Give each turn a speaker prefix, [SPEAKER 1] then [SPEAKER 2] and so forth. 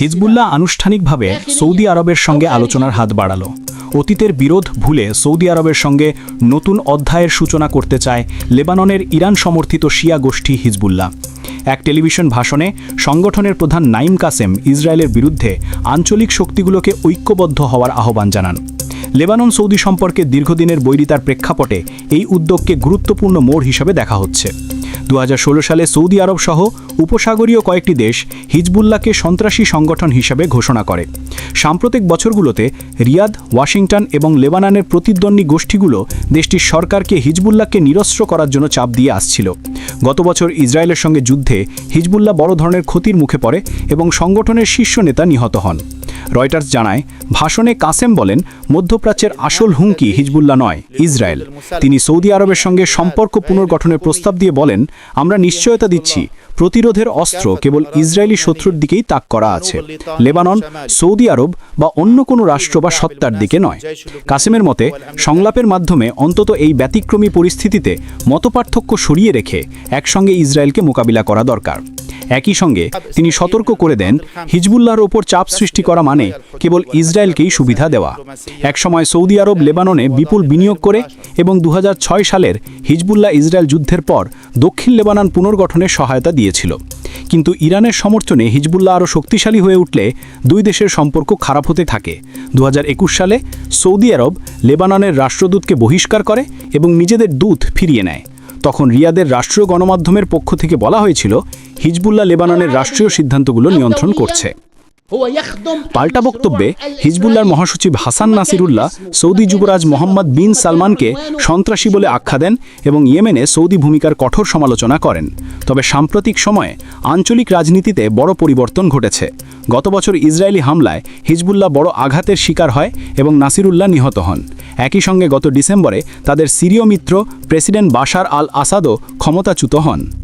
[SPEAKER 1] Hezbollah আনুষ্ঠানিকভাবে Saudi আরবের সঙ্গে আলোচনার হাত বাড়ালো। অতীতের বিরোধ ভুলে সৌদি আরবের সঙ্গে নতুন অধ্যায়ের সূচনা করতে চায় লেবাননের ইরান সমর্থিত শিয়া গোষ্ঠী হিজবুল্লাহ। এক টেলিভিশন ভাষণে সংগঠনের প্রধান নাইম কাসেম ইসরায়েলের বিরুদ্ধে আঞ্চলিক শক্তিগুলোকে ঐক্যবদ্ধ হওয়ার আহ্বান জানান। লেবানন সৌদি সম্পর্কে দীর্ঘদিনের বৈরিতার প্রেক্ষাপটে এই উদ্যোগকে গুরুত্বপূর্ণ মোড় হিসেবে দেখা হচ্ছে। দু হাজার ষোলো সালে সৌদি আরব সহ উপসাগরীয় কয়েকটি দেশ হিজবুল্লাহকে সন্ত্রাসী সংগঠন হিসেবে ঘোষণা করে। সাম্প্রতিক বছরগুলোতে রিয়াদ, ওয়াশিংটন এবং লেবাননের প্রতিদ্বন্দ্বী গোষ্ঠীগুলো দেশটির সরকারকে হিজবুল্লাহকে নিরস্ত্র করার জন্য চাপ দিয়ে আসছিল। গত বছর ইসরায়েলের সঙ্গে যুদ্ধে হিজবুল্লাহ বড় ধরনের ক্ষতির মুখে পড়ে এবং সংগঠনের শীর্ষ নেতা নিহত হন। রয়টার্স জানায়, ভাষণে কাসেম বলেন, মধ্যপ্রাচ্যের আসল হুমকি হিজবুল্লাহ নয়, ইসরায়েল। তিনি সৌদি আরবের সঙ্গে সম্পর্ক পুনর্গঠনের প্রস্তাব দিয়ে বলেন, আমরা নিশ্চয়তা দিচ্ছি, প্রতিরোধের অস্ত্র কেবল ইসরায়েলি শত্রুর দিকেই তাক করা আছে। লেবানন, সৌদি আরব বা অন্য কোনো রাষ্ট্র বা সত্তার দিকে নয়। কাসেমের মতে, সংলাপের মাধ্যমে অন্তত এই ব্যতিক্রমী পরিস্থিতিতে মতপার্থক্য সরিয়ে রেখে একসঙ্গে ইসরায়েলকে মোকাবিলা করা দরকার। একই সঙ্গে তিনি সতর্ক করে দেন, হিজবুল্লাহর ওপর চাপ সৃষ্টি করা মানে কেবল ইসরায়েলকেই সুবিধা দেওয়া। একসময় সৌদি আরব লেবাননে বিপুল বিনিয়োগ করে এবং দু হাজার ছয় সালের হিজবুল্লাহ ইসরায়েল যুদ্ধের পর দক্ষিণ লেবানন পুনর্গঠনের সহায়তা দিয়েছিল। কিন্তু ইরানের সমর্থনে হিজবুল্লাহ আরও শক্তিশালী হয়ে উঠলে দুই দেশের সম্পর্ক খারাপ হতে থাকে। দু হাজার একুশ সালে সৌদি আরব লেবাননের রাষ্ট্রদূতকে বহিষ্কার করে এবং নিজেদের দূত ফিরিয়ে নেয়। তখন রিয়াদের রাষ্ট্রীয় গণমাধ্যমের পক্ষ থেকে বলা হয়েছিল, হিজবুল্লাহ লেবাননের রাষ্ট্রীয় সিদ্ধান্তগুলো নিয়ন্ত্রণ করছে। পাল্টা বক্তব্যে, হিজবুল্লাহর মহাসচিব হাসান নাসিরুল্লাহ সৌদি যুবরাজ মোহাম্মদ বিন সালমানকে সন্ত্রাসী বলে আখ্যা দেন এবং ইয়েমেনে সৌদি ভূমিকার কঠোর সমালোচনা করেন। তবে সাম্প্রতিক সময়ে আঞ্চলিক রাজনীতিতে বড় পরিবর্তন ঘটেছে। গত বছর ইসরায়েলি হামলায় হিজবুল্লাহ বড় আঘাতের শিকার হয় এবং নাসিরুল্লাহ নিহত হন। একই সঙ্গে গত ডিসেম্বরে তাদের সিরীয় মিত্র প্রেসিডেন্ট বাশার আল আসাদও ক্ষমতাচ্যুত হন।